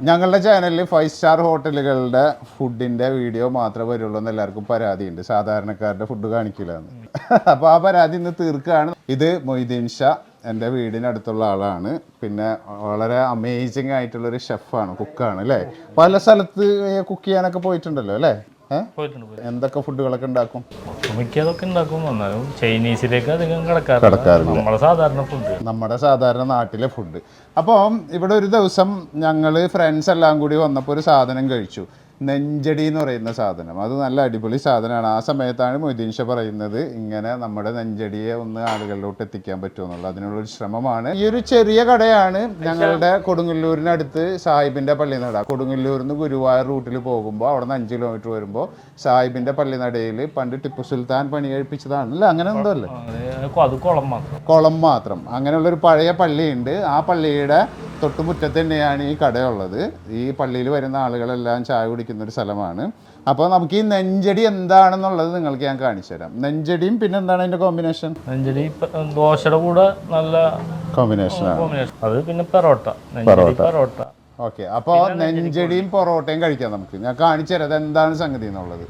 ഞങ്ങളുടെ ചാനലിൽ five star ഹോട്ടലുകളുടെ ഫുഡിന്റെ വീഡിയോ മാത്രമേ വരുള്ളൂ എന്ന് എല്ലാവർക്കും പരാതിയുണ്ട്. സാധാരണക്കാരുടെ ഫുഡ് കാണിക്കില്ല എന്ന്. അപ്പോൾ ആ പരാതി ഇന്ന് തീർക്കുകയാണ് ഇത് മൊയ്തീൻ ഷാ എന്റെ വീടിനടുത്തുള്ള ആളാണ്. പിന്നെ വളരെ അമേസിംഗ് ആയിട്ടുള്ള ഒരു ഷെഫാണ് കുക്കാണ് അല്ലേ പല സ്ഥലത്ത് കുക്ക് ചെയ്യാനൊക്കെ പോയിട്ടുണ്ടല്ലോ അല്ലേ എന്തൊക്കെ ഫുഡുകളൊക്കെ ഉണ്ടാക്കും? മിക്കതൊക്കെ ഉണ്ടാക്കും. എന്നാലും ചൈനീസിലേക്ക് അധികം കിടക്കാറില്ല. നമ്മളെ സാധാരണ ഫുഡ് നമ്മുടെ സാധാരണ നാട്ടിലെ ഫുഡ് അപ്പോൾ ഇവിടെ ഒരു ദിവസം ഞങ്ങൾ ഫ്രണ്ട്സ് എല്ലാം കൂടി വന്നപ്പോൾ ഒരു സാധനം കഴിച്ചു. നെഞ്ചടി എന്ന് പറയുന്ന സാധനം. അത് നല്ല അടിപൊളി സാധനമാണ്. ആ സമയത്താണ് മൊയ്തീൻ ഷാ പറയുന്നത് ഇങ്ങനെ നമ്മുടെ നെഞ്ചടിയെ ഒന്ന് ആളുകളിലോട്ട് എത്തിക്കാൻ പറ്റുമെന്നുള്ളത് അതിനുള്ളൊരു ശ്രമമാണ്. ഈ ഒരു ചെറിയ കടയാണ് ഞങ്ങളുടെ കൊടുങ്ങല്ലൂരിനടുത്ത് സാഹിബിന്റെ പള്ളിനട. കൊടുങ്ങല്ലൂരിൽ നിന്ന് ഗുരുവായൂർ റൂട്ടിൽ പോകുമ്പോൾ അവിടെ നിന്ന് അഞ്ച് കിലോമീറ്റർ വരുമ്പോൾ സാഹിബിന്റെ പള്ളിനടയിൽ പണ്ട് ടിപ്പു സുൽത്താൻ പണി കഴിപ്പിച്ചതാണ്. അല്ല? അങ്ങനെ എന്തോ അല്ലേ? കുളം മാത്രം. അങ്ങനെയുള്ള ഒരു പഴയ പള്ളിയുണ്ട്. ആ പള്ളിയുടെ തൊട്ടുമുറ്റത്ത് തന്നെയാണ് ഈ കടയുള്ളത്. ഈ പള്ളിയിൽ വരുന്ന ആളുകളെല്ലാം ചായ കുടിക്കുന്ന ഒരു സ്ഥലമാണ്. അപ്പോൾ നമുക്ക് ഈ നെഞ്ചടി എന്താണെന്നുള്ളത് നിങ്ങൾക്ക് ഞാൻ കാണിച്ചു തരാം. നെഞ്ചടിയും പിന്നെ എന്താണ് അതിന്റെ കോമ്പിനേഷൻ നെഞ്ചടി ദോശയുടെ കൂടെ നല്ല കോമ്പിനേഷൻ അത് പിന്നെ പെറോട്ട. നെഞ്ചടി പെറോട്ട. ഓക്കെ. അപ്പോൾ നെഞ്ചടിയും പൊറോട്ടയും കഴിക്കാം നമുക്ക്. ഞാൻ കാണിച്ചു തരാം അത് എന്താണ് സംഗതി എന്നുള്ളത്.